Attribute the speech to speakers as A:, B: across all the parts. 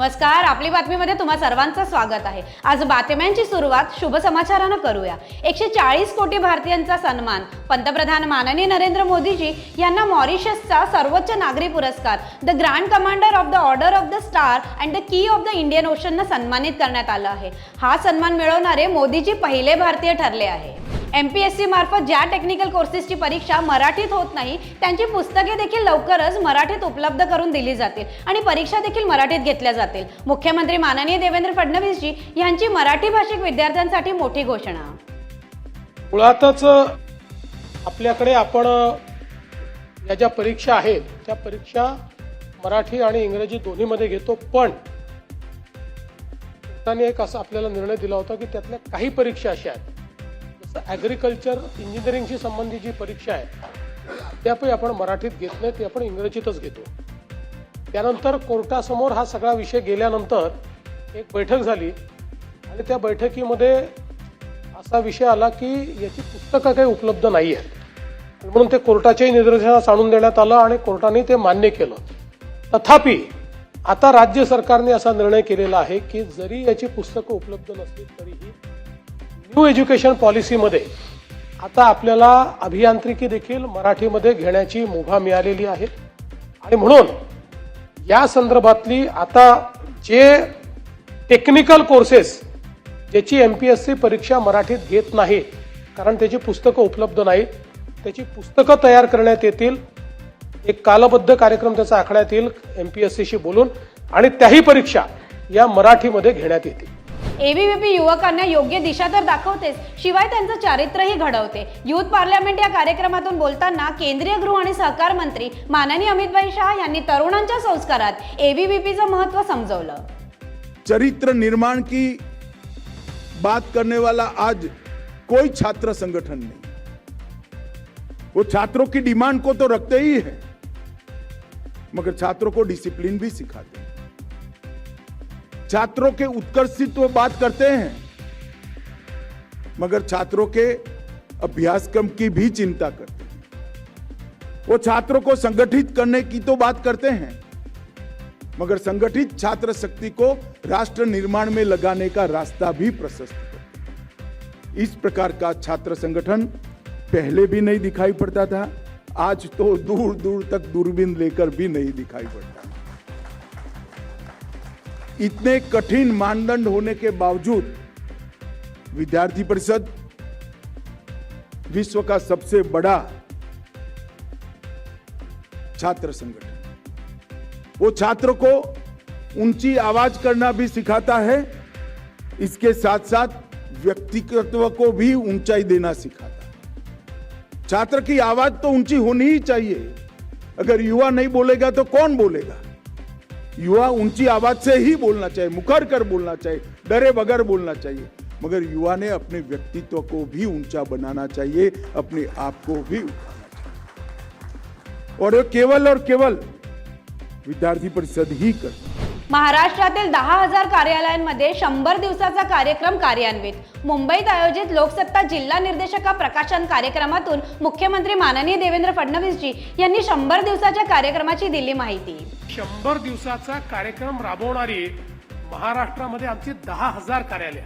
A: नमस्कार आपली बातमीमध्ये तुम्हा सर्वांचं स्वागत आहे. आज बातम्यांची सुरुवात शुभ समाचारानं करूया. एकशे चाळीस कोटी भारतीयांचा सन्मान पंतप्रधान माननीय नरेंद्र मोदीजी यांना मॉरिशसचा सर्वोच्च नागरी पुरस्कार the Grand Commander of the Order of the Star and the Key of the Indian ओशननं सन्मानित करण्यात आलं आहे. हा सन्मान मिळवणारे मोदीजी पहिले भारतीय ठरले आहे. एम पी एस सी मार्फत ज्या टेक्निकल कोर्सेसची परीक्षा मराठीत होत नाही त्यांची पुस्तके देखील लवकरच मराठीत उपलब्ध करून दिली जातील आणि परीक्षा देखील मराठीत घेतल्या जातील. मुख्यमंत्री माननीय देवेंद्र फडणवीसजी यांची मराठी भाषिक विद्यार्थ्यांसाठी मोठी घोषणा.
B: मुळातच आपल्याकडे आपण या ज्या परीक्षा आहेत त्या परीक्षा मराठी आणि इंग्रजी दोन्हीमध्ये घेतो पण त्यांनी एक असा आपल्याला निर्णय दिला होता की त्यातल्या काही परीक्षा अशा आहेत ॲग्रिकल्चर इंजिनिअरिंगशी संबंधित जी परीक्षा आहे त्यापैकी आपण मराठीत घेत नाही ती आपण इंग्रजीतच घेतो. त्यानंतर कोर्टासमोर हा सगळा विषय गेल्यानंतर एक बैठक झाली आणि त्या बैठकीमध्ये असा विषय आला की याची पुस्तकं काही उपलब्ध नाही आहेत. म्हणून ते कोर्टाच्याही निदर्शनास आणून देण्यात आलं आणि कोर्टाने ते मान्य केलं. तथापि आता राज्य सरकारने असा निर्णय केलेला आहे की जरी याची पुस्तकं उपलब्ध नसली तरीही न्यू एज्युकेशन पॉलिसीमध्ये आता आपल्याला अभियांत्रिकी देखील मराठीमध्ये घेण्याची मुभा मिळालेली आहे. आणि म्हणून या संदर्भातली आता जे टेक्निकल कोर्सेस ज्याची एम पी एस सी परीक्षा मराठीत घेत नाही कारण त्याची पुस्तकं उपलब्ध नाहीत त्याची पुस्तकं तयार करण्यात येतील एक कालबद्ध कार्यक्रम त्याचा आखण्यात येईल एम पी एस सीशी बोलून आणि त्याही परीक्षा या मराठीमध्ये घेण्यात येतील.
A: एबीव्हीपी युवकांना योग्य दिशा तर दाखवतेच शिवाय त्यांचं चारित्र्यही घडवते. युथ पार्लमेंट या कार्यक्रमातून बोलताना केंद्रीय गृह आणि सहकार मंत्री माननीय अमितभाई शहा यांनी तरुणांच्या संस्कारात एबीव्हीपीचं महत्त्व समजवलं.
C: चरित्र निर्माण की बात करने वाला आज कोई छात्र संगठन नहीं। वो छात्रों की डिमांड को तो रखते ही है मगर छात्रों को डिसिप्लिन भी सिखाते छात्रों के उत्कर्षित्व बात करते हैं। मगर छात्रों के अभ्यासक्रम की भी चिंता करते हैं। वो छात्रों को संगठित करने की तो बात करते हैं। मगर संगठित छात्र शक्ति को राष्ट्र निर्माण में लगाने का रास्ता भी प्रशस्त इस प्रकार का छात्र संगठन पहले भी नहीं दिखाई पड़ता था, आज तो दूर दूर तक दूरबीन लेकर भी नहीं दिखाई पड़ता। इतने कठिन मानदंड होने के बावजूद विद्यार्थी परिषद विश्व का सबसे बड़ा छात्र संगठन। वो छात्र को ऊँची आवाज़ करना भी सिखाता है, इसके साथ साथ व्यक्तित्व को भी ऊंचाई देना सिखाता है। छात्र की आवाज़ तो ऊँची होनी ही चाहिए। अगर युवा नहीं बोलेगा तो कौन बोलेगा? युवा ऊंची आवाज से ही बोलना चाहिए मुखर कर बोलना चाहिए डरे बगैर बोलना चाहिए मगर युवा ने अपने व्यक्तित्व को भी ऊंचा बनाना चाहिए अपने आप को भी उठाना चाहिए. और ये केवल और केवल विद्यार्थी परिषद ही कर
A: महाराष्ट्रातील दहा हजार कार्यालयांमध्ये शंभर दिवसाचा कार्यक्रम कार्यान्वित. मुंबईत आयोजित लोकसत्ता जिल्हा निर्देशका प्रकाशन कार्यक्रमातून मुख्यमंत्री माननीय देवेंद्र फडणवीसजी यांनी शंभर दिवसाच्या कार्यक्रमाची दिली माहिती.
B: शंभर दिवसाचा कार्यक्रम राबवणारी महाराष्ट्रामध्ये आमची दहा हजार कार्यालय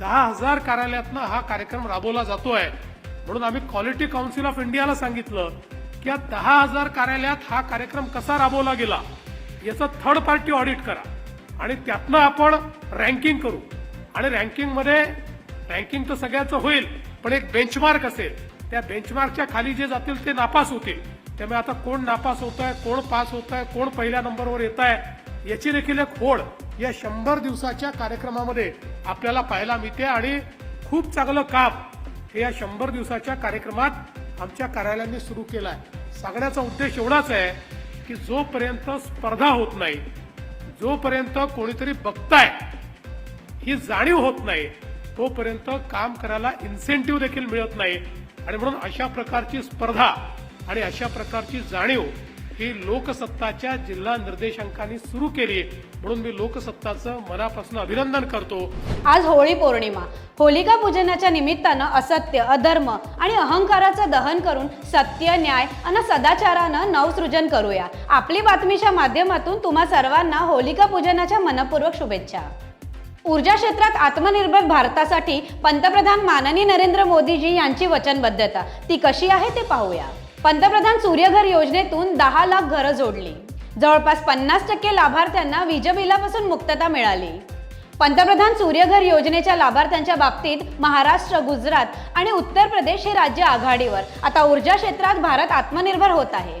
B: दहा हजार कार्यालयातनं हा कार्यक्रम राबवला जातोय. म्हणून आम्ही क्वालिटी काउन्सिल ऑफ इंडियाला सांगितलं की या दहा हजार कार्यालयात हा कार्यक्रम कसा राबवला गेला? याचं थर्ड पार्टी ऑडिट करा. आणि त्यातनं आपण रँकिंग करू. आणि रँकिंगमध्ये रँकिंग तर सगळ्याचं होईल पण एक बेंचमार्क असेल. त्या बेंचमार्कच्या खाली जे जातील ते नापास होतील. त्यामुळे आता कोण नापास होत आहे कोण पास होत आहे कोण पहिल्या नंबरवर येत आहे याची देखील एक होड या शंभर दिवसाच्या कार्यक्रमामध्ये आपल्याला पाहायला मिळते. आणि खूप चांगलं काम हे या शंभर दिवसाच्या कार्यक्रमात आमच्या कार्यालयाने सुरू केलं आहे सांगण्याचा उद्देश एवढाच आहे की जोपर्यंत स्पर्धा होत नाही जोपर्यंत कोणीतरी बघताय ही जाणीव होत नाही तोपर्यंत काम करायला इन्सेंटिव्ह देखील मिळत नाही. आणि म्हणून अशा प्रकारची स्पर्धा आणि अशा प्रकारची जाणीव ही लोकसत्ताच्या जिल्हा निर्देशांकांनी सुरू केली म्हणून मी लोकसत्ताचं मनापासून अभिनंदन करतो.
A: आज होळी पौर्णिमा. होलिका पूजनाच्या निमित्तानं असत्य अधर्म आणि अहंकाराचं दहन करून सत्य न्याय आणि सदाचारानं नवसृजन करूया. आपली बातमीच्या माध्यमातून तुम्हा सर्वांना होलिका पूजनाच्या मनपूर्वक शुभेच्छा. ऊर्जा क्षेत्रात आत्मनिर्भर भारतासाठी पंतप्रधान माननीय नरेंद्र मोदीजी यांची वचनबद्धता. ती कशी आहे ते पाहूया. पंतप्रधान सूर्यघर योजनेतून दहा लाख घरं जोडली. जवळपास पन्नास टक्के लाभार्थ्यांना वीजबिलापासून मुक्तता मिळाली. पंतप्रधान सूर्यघर योजनेच्या लाभार्थ्यांच्या बाबतीत महाराष्ट्र गुजरात आणि उत्तर प्रदेश हे राज्य आघाडीवर. आता ऊर्जा क्षेत्रात भारत आत्मनिर्भर होत आहे.